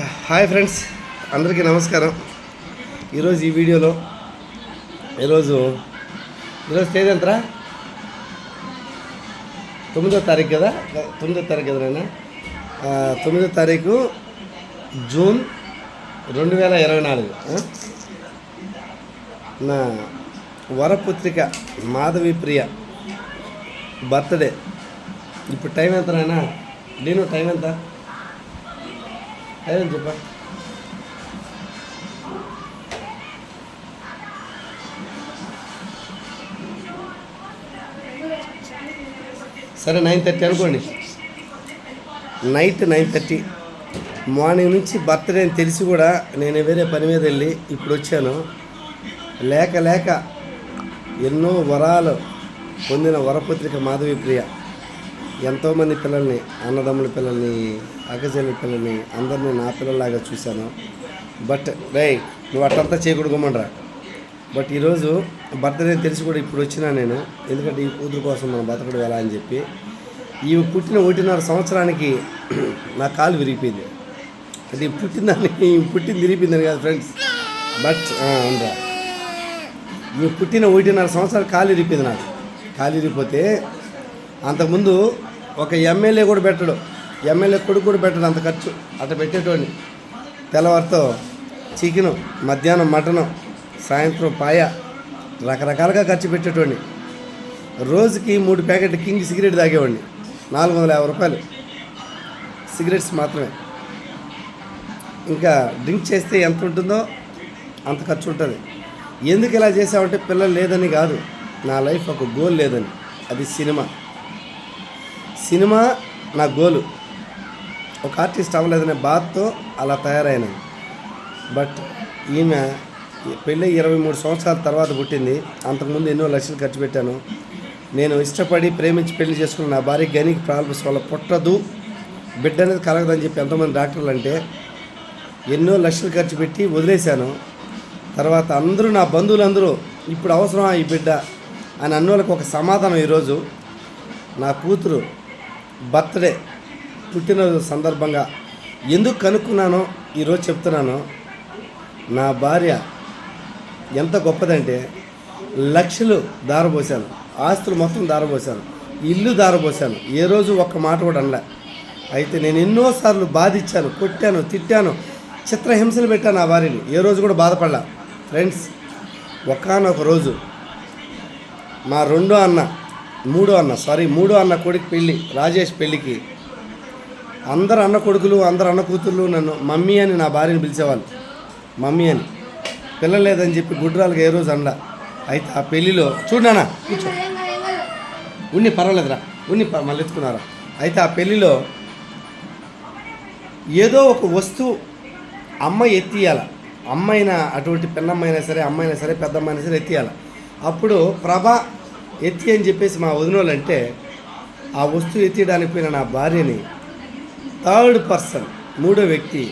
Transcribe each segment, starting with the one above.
Hi friends అందరికీ నమస్కారం. ఈరోజు ఈ వీడియోలో ఈరోజు ఈరోజు తేదీ ఎంతరా? తొమ్మిదో తారీఖు కదా? తొమ్మిదో తారీఖు కదా నాయన? తొమ్మిదో తారీఖు జూన్ రెండు వేల ఇరవై నాలుగు. నా వరపుత్రిక మాధవి ప్రియ బర్త్డే. ఇప్పుడు టైం ఎంత నాయన? నేను టైం ఎంత? అదే చెప్పా సరే నైన్ థర్టీ అనుకోండి నైట్ నైన్ థర్టీ మార్నింగ్ నుంచి బర్త్డే అని తెలిసి కూడా నేను వేరే పని మీద వెళ్ళి ఇప్పుడు వచ్చాను. లేక లేక ఎన్నో వరాలు పొందిన వరపత్రిక మాధవి ప్రియ ఎంతోమంది పిల్లల్ని అన్నదమ్ముల పిల్లల్ని అక్కచెల్లి పిల్లల్ని అందరినీ నా పిల్లల్లాగా చూశాను. బట్ రే నువ్వు అట్టంతా చేయకూడదు బట్ ఈరోజు బర్త్డే తెలిసి కూడా ఇప్పుడు వచ్చినా నేను ఎందుకంటే ఈ కూతురు కోసం మనం బతకడం ఎలా అని చెప్పి ఈ పుట్టిన ఒకటిన్నర సంవత్సరానికి నా కాలు విరిగిపోయింది. అంటే పుట్టిందని పుట్టింది విరిగిపోయిందని కాదు ఫ్రెండ్స్. బట్ అవునరా. ఈ పుట్టిన ఒకటిన్నర సంవత్సరాలు కాలు విరిగిపోయింది నాకు. కాలు విరిగిపోతే అంతకుముందు ఒక ఎమ్మెల్యే కూడా పెట్టడు. ఎమ్మెల్యే కొడుకు కూడా పెట్టడు అంత ఖర్చు. అట్లా పెట్టేటోడిని. తెల్లవారితో చికెను మధ్యాహ్నం మటను సాయంత్రం పాయ రకరకాలుగా ఖర్చు పెట్టేటోడిని. రోజుకి మూడు ప్యాకెట్ కింగ్ సిగరెట్ తాగేవాడిని. నాలుగు వందల యాభై రూపాయలు. సిగరెట్స్ మాత్రమే. ఇంకా డ్రింక్ చేస్తే ఎంత ఉంటుందో అంత ఖర్చు ఉంటుంది. ఎందుకు ఇలా చేసావంటే పిల్లలు లేదని కాదు. నా లైఫ్ ఒక గోల్ లేదని. అది సినిమా. సినిమా నా గోలు. ఒక ఆర్టిస్ట్ అవ్వలేదనే బాధతో అలా తయారైనాను. బట్ ఈమె పెళ్ళి ఇరవై మూడు సంవత్సరాల తర్వాత పుట్టింది. అంతకుముందు ఎన్నో లక్షలు ఖర్చు పెట్టాను. నేను ఇష్టపడి ప్రేమించి పెళ్ళి చేసుకున్న నా భార్య గనికి ప్రాబ్లమ్స్ వల్ల పుట్టదు. బిడ్డ అనేది కలగదని చెప్పి ఎంతోమంది డాక్టర్లు అంటే ఎన్నో లక్షలు ఖర్చు పెట్టి వదిలేశాను. తర్వాత అందరూ నా బంధువులందరూ ఇప్పుడు అవసరమా ఈ బిడ్డ అని అన్నోళ్ళకి ఒక సమాధానం ఈరోజు. నా కూతురు బర్త్డే పుట్టినరోజు సందర్భంగా ఎందుకు కనుక్కున్నానో ఈరోజు చెప్తున్నాను. నా భార్య ఎంత గొప్పదంటే లక్షలు దారబోసాను ఆస్తులు మొత్తం దారపోసాను ఇల్లు దారబోసాను ఏ రోజు ఒక్క మాట కూడా అనలే. అయితే నేను ఎన్నోసార్లు బాధించాను కొట్టాను తిట్టాను చిత్రహింసలు పెట్టాను నా భార్యని. ఏ రోజు కూడా బాధపడలా. ఫ్రెండ్స్ ఒకానొక రోజు మా రెండో అన్న మూడో అన్న సారీ మూడో అన్న కొడుకు పెళ్ళి రాజేష్ పెళ్ళికి. అందరు అన్న కొడుకులు అందరు అన్న కూతుర్లు నన్ను మమ్మీ అని నా భార్యని పిలిచేవాళ్ళు. మమ్మీ అని. పిల్లలు లేదని చెప్పి గుడ్రాలకు ఏ రోజు అండ అయితే ఆ పెళ్ళిలో చూడనా కూర్చో. ఉన్ని పర్వాలేదురా ఉన్ని ప- మళ్ళీ ఎత్తుకున్నారా. అయితే ఆ పెళ్ళిలో ఏదో ఒక వస్తువు అమ్మ ఎత్తియాల అమ్మైనా అటువంటి పిన్నమ్మైనా సరే అమ్మైనా సరే పెద్దమ్మైనా సరే ఎత్తియాల అప్పుడు ప్రభ ఎత్తి అని చెప్పేసి మా వదినోళ్ళు అంటే ఆ వస్తువు ఎత్తియడానికి పోయిన నా భార్యని థర్డ్ పర్సన్ మూడో వ్యక్తి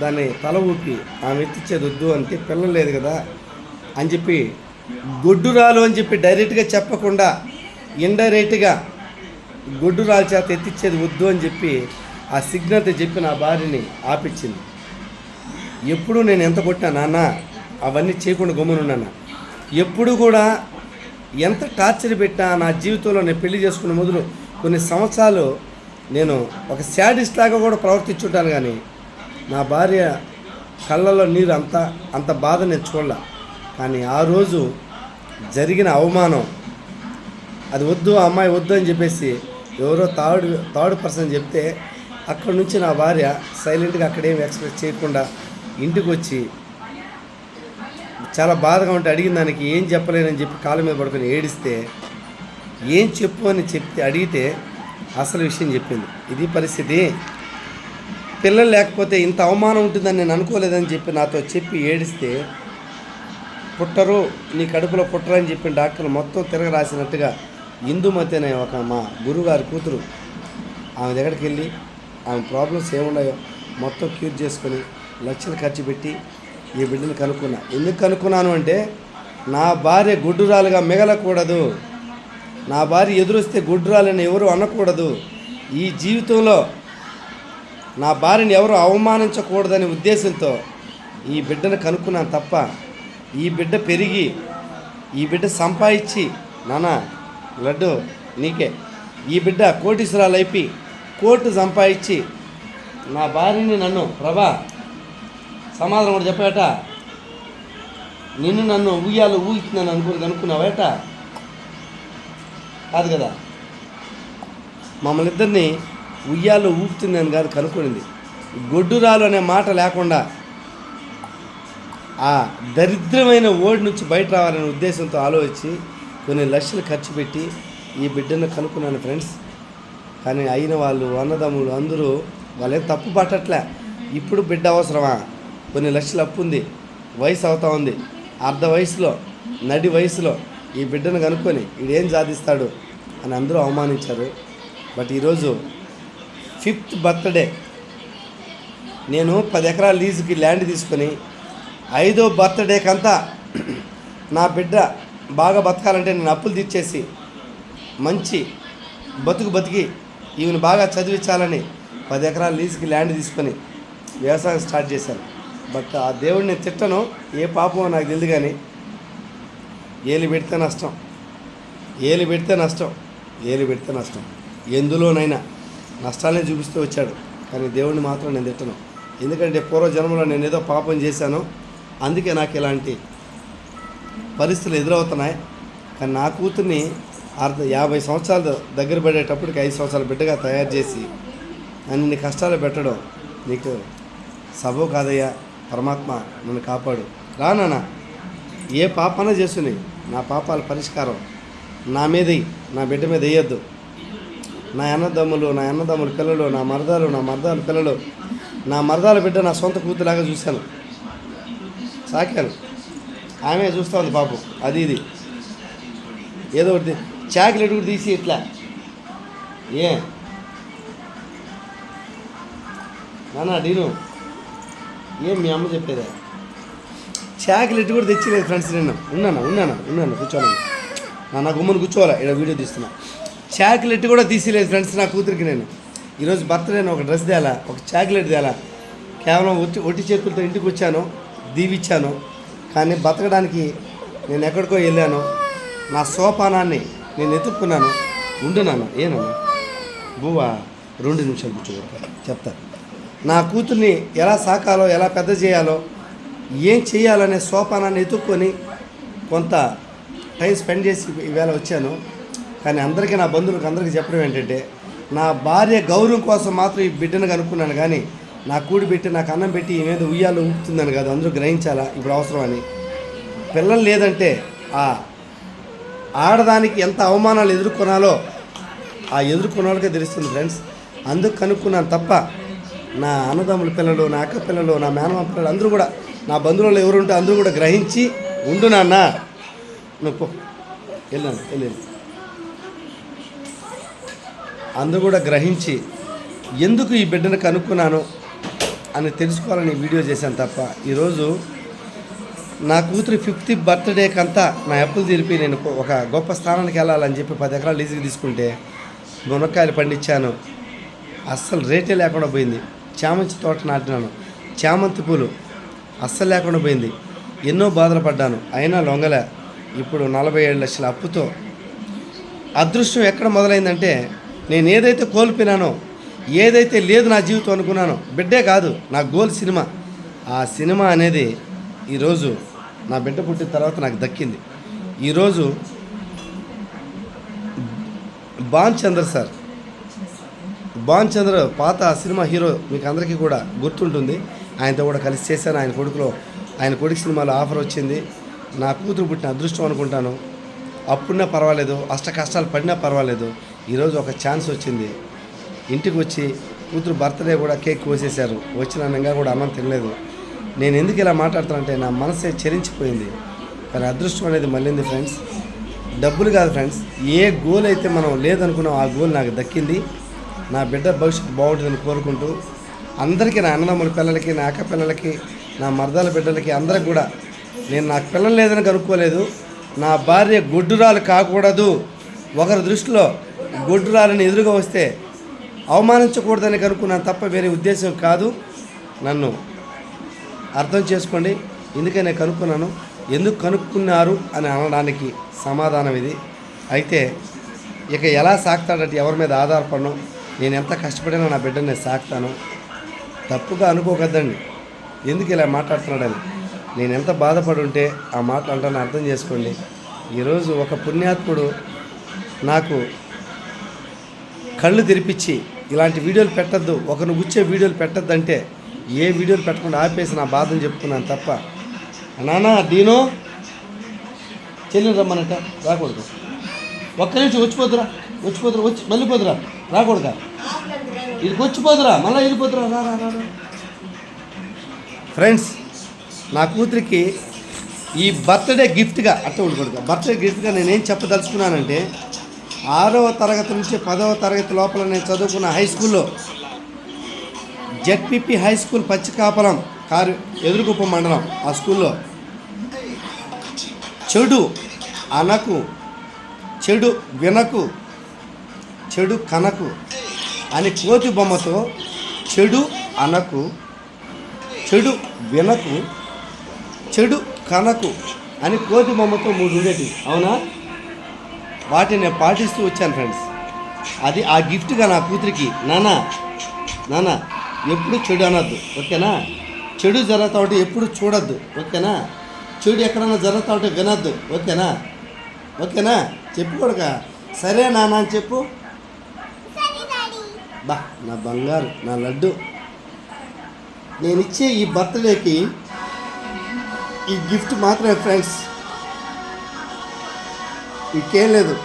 దాన్ని తల ఊపి ఆమె ఎత్తిచ్చేది వద్దు అంటే పిల్లలు లేదు కదా అని చెప్పి గొడ్డురాలు అని చెప్పి డైరెక్ట్గా చెప్పకుండా ఇండైరెక్ట్గా గొడ్డురాలు చేత ఎత్తిచ్చేది వద్దు అని చెప్పి ఆ సిగ్నల్తో చెప్పి నా భార్యని ఆపించింది. ఎప్పుడు నేను ఎంత కొట్టినా నాన్న అవన్నీ చేయకుండా గమ్మునున్నాను? ఎప్పుడు కూడా ఎంత టార్చర్ పెట్టినా నా జీవితంలో నేను పెళ్ళి చేసుకున్న మొదలు కొన్ని సంవత్సరాలు నేను ఒక శాడిస్ట్ లాగా కూడా ప్రవర్తించుంటాను కానీ నా భార్య కళ్ళలో నీరు అంత అంత బాధ నేను చూడలే. కానీ ఆ రోజు జరిగిన అవమానం అది వద్దు ఆ అమ్మాయి వద్దు అని చెప్పేసి ఎవరో థర్డ్ థర్డ్ పర్సన్ చెప్తే అక్కడ నుంచి నా భార్య సైలెంట్గా అక్కడేం ఎక్స్ప్రెస్ చేయకుండా ఇంటికి వచ్చి చాలా బాధగా ఉంటే అడిగిన దానికి ఏం చెప్పలేనని చెప్పి కాళ్ళ మీద పడుకొని ఏడిస్తే ఏం చెప్పు అని చెప్తే అడిగితే అసలు విషయం చెప్పింది. ఇది పరిస్థితి. పిల్లలు లేకపోతే ఇంత అవమానం ఉంటుందని నేను అనుకోలేదని చెప్పి నాతో చెప్పి ఏడిస్తే పుట్టరు నీ కడుపులో పుట్టరు అని చెప్పిన డాక్టర్లు మొత్తం తిరగ రాసినట్టుగా ఇందుమతి అనే ఒక మా గురుగారి కూతురు ఆమె దగ్గరికి వెళ్ళి ఆమె ప్రాబ్లమ్స్ ఏమున్నాయో మొత్తం క్యూర్ చేసుకొని లక్షలు ఖర్చు పెట్టి ఈ బిడ్డను కనుక్కున్నా. ఎందుకు కనుక్కున్నాను అంటే నా భార్య గుడ్డురాలుగా మిగలకూడదు. నా భార్య ఎదురొస్తే గుడ్డురాలని ఎవరు అనకూడదు. ఈ జీవితంలో నా భార్యని ఎవరు అవమానించకూడదనే ఉద్దేశంతో ఈ బిడ్డను కనుక్కున్నాను తప్ప ఈ బిడ్డ పెరిగి ఈ బిడ్డ సంపాదించి నాన్న లడ్డు నీకే. ఈ బిడ్డ కోటీశ్వరాలు అయిపోయి కోర్టు సంపాదించి నా భార్యని నన్ను ప్రభా సమాధానం కూడా చెప్పాట నిన్ను నన్ను ఊయాలు ఊగిస్తున్నాను అనుకుని అనుకున్నావేట? కాదు కదా. మమ్మల్ని ఇద్దరిని ఉయ్యాలు ఊపుతుందని కాదు కనుక్కునింది. గొడ్డురాలు అనే మాట లేకుండా ఆ దరిద్రమైన ఓడి నుంచి బయట రావాలనే ఉద్దేశంతో ఆలోచించి కొన్ని లక్షలు ఖర్చు పెట్టి ఈ బిడ్డను కనుక్కున్నాను ఫ్రెండ్స్. కానీ అయిన వాళ్ళు అన్నదమ్ములు అందరూ వాళ్ళేం తప్పు పట్టట్లే ఇప్పుడు బిడ్డ అవసరమా? కొన్ని లక్షలు అప్పు ఉంది. వయసు అవుతా ఉంది. అర్ధ వయసులో నడి వయసులో ఈ బిడ్డను కనుక్కొని వీడేం సాధిస్తాడు అని అందరూ అవమానించారు. బట్ ఈరోజు ఫిఫ్త్ బర్త్డే. నేను పది ఎకరాల లీజుకి ల్యాండ్ తీసుకొని ఐదో బర్త్డేకంతా నా బిడ్డ బాగా బతకాలంటే నేను అప్పులు తీర్చేసి మంచి బతుకు బతికి ఈమెను బాగా చదివించాలని పది ఎకరాల లీజుకి ల్యాండ్ తీసుకొని వ్యవసాయం స్టార్ట్ చేశాను. బట్ ఆ దేవుడిని తిట్టను. ఏ పాపమో నాకు తెలియదు కానీ ఏలి పెడితే నష్టం. ఏలి పెడితే నష్టం. ఏలి పెడితే నష్టం. ఎందులోనైనా నష్టాలనే చూపిస్తూ వచ్చాడు. కానీ దేవుడిని మాత్రం నేను తిట్టను. ఎందుకంటే పూర్వ జన్మలో నేను ఏదో పాపం చేశాను. అందుకే నాకు ఇలాంటి పరిస్థితులు ఎదురవుతున్నాయి. కానీ నా కూతుర్ని అర్ధ యాభై సంవత్సరాలు దగ్గర పడేటప్పటికి ఐదు సంవత్సరాల బిడ్డగా తయారు చేసి అన్ని కష్టాలు పెట్టడం నీకు సబో కాదయ్యా. పరమాత్మ నన్ను కాపాడు. రా నాన్న. ఏ పాపన చేస్తుంది నా పాపాల పరిష్కారం నా మీద నా బిడ్డ మీద వేయొద్దు నా అన్నదమ్ములు నా అన్నదమ్ముల పిల్లలు నా మరదాలు నా మరదాల పిల్లలు నా మరదాల బిడ్డ నా సొంత కూతులాగా చూశాను. సాకాను ఆమె చూస్తూ ఉంది పాపం అది ఇది. ఏదో ఒకటి చాక్లెట్ కూడా తీసి ఇట్లా. ఏ? నాన్న డీను. ఏం మీ అమ్మ చెప్పేదా? చాక్లెట్ కూడా తెచ్చిలేదు ఫ్రెండ్స్ నేను ఉన్నాను? ఉన్నాను? ఉన్నాను? కూర్చోవాలి నా నా గుమ్మని కూర్చోవాలా? ఇక్కడ వీడియో తీస్తున్నా. చాక్లెట్ కూడా తీసిలేదు ఫ్రెండ్స్ నా కూతురికి నేను. ఈరోజు బర్త్డే ఒక డ్రెస్ తేలా ఒక చాక్లెట్ తేలా. కేవలం ఒట్టి ఒట్టి చేతులతో ఇంటికి వచ్చాను దీవిచ్చాను. కానీ బతకడానికి నేను ఎక్కడికో వెళ్ళాను. నా సోపానాన్ని నేను ఎత్తుక్కున్నాను ఉండున్నాను. ఏనన్నా? బువ్వా రెండు నిమిషాలు కూర్చోబెట్టాను చెప్తాను నా కూతుర్ని ఎలా సాకాలో ఎలా పెద్ద చేయాలో ఏం చేయాలనే సోపానాన్ని ఎత్తుక్కొని కొంత టైం స్పెండ్ చేసి ఈవేళ వచ్చాను. కానీ అందరికీ నా బంధువులకు అందరికీ చెప్పడం ఏంటంటే నా భార్య గౌరవం కోసం మాత్రం ఈ బిడ్డను కనుక్కున్నాను. కానీ నా కూడి పెట్టి నాకు అన్నం పెట్టి ఈ మీద ఉయ్యాలు ఊపుతుందని కాదు అందరూ గ్రహించాలా? ఇప్పుడు అవసరమని పిల్లలు లేదంటే ఆ ఆడదానికి ఎంత అవమానాలు ఎదుర్కొనాలో ఆ ఎదుర్కొన్న వాళ్ళకే తెలుస్తుంది ఫ్రెండ్స్. అందుకు కనుక్కున్నాను తప్ప నా అన్నదమ్ముల పిల్లలు నా అక్క పిల్లలు నా మేనమామ పిల్లలు అందరూ కూడా నా బంధువులు ఎవరుంటే అందరూ కూడా గ్రహించి ఉండు నాన్న. నువ్వు వెళ్ళాను వెళ్ళాను అందరూ కూడా గ్రహించి ఎందుకు ఈ బిడ్డను కనుక్కున్నాను అని తెలుసుకోవాలని వీడియో చేశాను తప్ప ఈరోజు నా కూతురి ఫిఫ్త్ బర్త్డేకంతా నా అప్పులు తీరిపి నేను ఒక గొప్ప స్థానానికి వెళ్ళాలని చెప్పి పది ఎకరాలు లీజుకి తీసుకుంటే మునక్కాయలు పండించాను. అస్సలు రేటే లేకుండా పోయింది. చామంతి తోట నాటినాను. చామంతి పూలు అస్సలు లేకుండా పోయింది. ఎన్నో బాధలు పడ్డాను. అయినా లొంగలే. ఇప్పుడు నలభై ఏడు లక్షల అప్పుతో అదృష్టం ఎక్కడ మొదలైందంటే నేను ఏదైతే కోల్పోయినానో ఏదైతే లేదు నా జీవితం అనుకున్నానో బిడ్డే కాదు నా గోల్ సినిమా. ఆ సినిమా అనేది ఈరోజు నా బిడ్డ పుట్టిన తర్వాత నాకు దక్కింది. ఈరోజు బాన్ చంద్ర సార్ భాన్ చంద్ర పాత సినిమా హీరో మీకు అందరికీ కూడా గుర్తుంటుంది. ఆయనతో కూడా కలిసి చేశాను. ఆయన కొడుకులో ఆయన కొడుకు సినిమాలో ఆఫర్ వచ్చింది. నా కూతురు పుట్టిన అదృష్టం అనుకుంటాను. అప్పుడున్నా పర్వాలేదు అష్ట కష్టాలు పడినా పర్వాలేదు. ఈరోజు ఒక ఛాన్స్ వచ్చింది. ఇంటికి వచ్చి కూతురు బర్త్డే కూడా కేక్ కోసేశారు. వచ్చిన ఇంకా కూడా అన్నం తినలేదు. నేను ఎందుకు ఇలా మాట్లాడుతానంటే నా మనసే చెరించిపోయింది కానీ అదృష్టం అనేది మళ్ళీంది ఫ్రెండ్స్. డబ్బులు కాదు ఫ్రెండ్స్. ఏ గోల్ అయితే మనం లేదనుకున్నాం ఆ గోల్ నాకు దక్కింది. నా బిడ్డ భవిష్యత్తు బాగుంటుందని కోరుకుంటూ అందరికీ నా అన్నదమ్ముల పిల్లలకి నా అక్క పిల్లలకి నా మరదాల బిడ్డలకి అందరికి కూడా నేను నాకు పిల్లలు లేదని కనుక్కోలేదు. నా భార్య గొడ్డురాలు కాకూడదు. ఒకరి దృష్టిలో గొడ్డురాలని ఎదురుగా వస్తే అవమానించకూడదని కనుక్కున్నాను తప్ప వేరే ఉద్దేశం కాదు. నన్ను అర్థం చేసుకోండి. ఎందుకని నేను కనుక్కున్నాను. ఎందుకు కనుక్కున్నారు అని అనడానికి సమాధానం ఇది. అయితే ఇక ఎలా సాగుతాడంటే ఎవరి మీద ఆధారపడడం నేను ఎంత కష్టపడినా నా బిడ్డని నేను సాకుతాను. తప్పుగా అనుకోకద్దండి. ఎందుకు ఇలా మాట్లాడుతున్నాడని నేను ఎంత బాధపడి ఉంటే ఆ మాటలు అంటాను అర్థం చేసుకోండి. ఈరోజు ఒక పుణ్యాత్ముడు నాకు కళ్ళు తెరిపించి ఇలాంటి వీడియోలు పెట్టద్దు ఒకరిని గుచ్చే వీడియోలు పెట్టద్దు అంటే ఏ వీడియోలు పెట్టకుండా ఆపేసి నా బాధను చెప్పుకున్నాను తప్ప. నానా దీనో చెల్లిని రమ్మనట రాకూడదు. ఒక్క నుంచి వచ్చిపోతురా వచ్చిపోతురా వచ్చి మళ్ళీ పోతురా రాకూడదా? ఇది వచ్చిపోతురా మళ్ళీ వెళ్ళిపోతురా రా రా రా ఫ్రెండ్స్ నా కూతురికి ఈ బర్త్డే గిఫ్ట్గా అట్ట ఉండకూడదు బర్త్డే గిఫ్ట్గా నేనేం చెప్పదలుచుకున్నానంటే ఆరవ తరగతి నుంచి పదవ తరగతి లోపల నేను చదువుకున్న హై స్కూల్లో జెడ్పిపి హై స్కూల్ పచ్చికాపలం కారు ఎదురుగుప్ప మండలం ఆ స్కూల్లో చెడు అనకు చెడు వినకు చెడు కనకు అని కోతి బొమ్మతో చెడు అనకు చెడు వినకు చెడు కనకు అని కోతి బొమ్మతో మూడు ఉండేవి అవునా? వాటిని నేను పాటిస్తూ వచ్చాను ఫ్రెండ్స్. అది ఆ గిఫ్ట్గా నా కూతురికి నాన్న నాన్న ఎప్పుడు చెడు అనొద్దు ఓకేనా? చెడు జరుగుతా ఉంటే ఎప్పుడు చూడొద్దు ఓకేనా? చెడు ఎక్కడన్నా జరుగుతా ఉంటే వినొద్దు ఓకేనా? ఓకేనా? చెప్పు సరే నాన్న అని చెప్పు. బా నా బంగారు నా లడ్డు. నేను ఇచ్చే ఈ బర్త్డేకి ఈ గిఫ్ట్ మాత్రమే ఫ్రెండ్స్. ఇంకేం లేదు.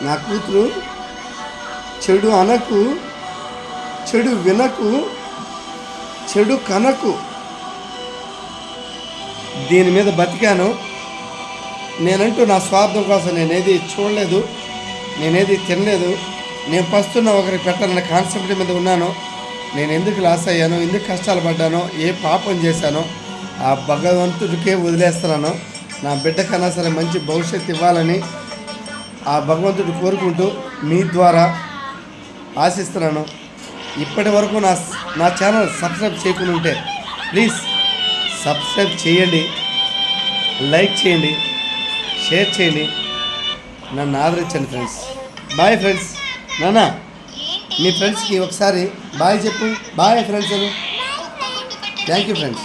నా కూతురు చెడు అనకు చెడు వినకు చెడు కనకు. దీని మీద బతికాను. నేనంటూ నా స్వార్థం కోసం నేనేది చూడలేదు నేనేది తినలేదు. నేను పస్తున్న ఒకరికి పెట్టాలన్న కాన్సెప్ట్ మీద ఉన్నాను. నేను ఎందుకు లాస్ అయ్యాను? ఎందుకు కష్టాలు పడ్డానో? ఏ పాపం చేశానో? ఆ భగవంతుడికే వదిలేస్తున్నాను. నా బిడ్డకన్నా సరే మంచి భవిష్యత్తు ఇవ్వాలని ఆ భగవంతుడు కోరుకుంటూ మీ ద్వారా ఆశిస్తున్నాను. ఇప్పటి వరకు నా నా ఛానల్ సబ్స్క్రైబ్ చేయకుండా ఉంటే ప్లీజ్ సబ్స్క్రైబ్ చేయండి. లైక్ చేయండి. షేర్ చేయండి. నన్ను ఆదరించండి ఫ్రెండ్స్. Bye friends. నాన్న మీ ఫ్రెండ్స్కి ఒకసారి బాయ్ చెప్పు. Bye friends thank you friends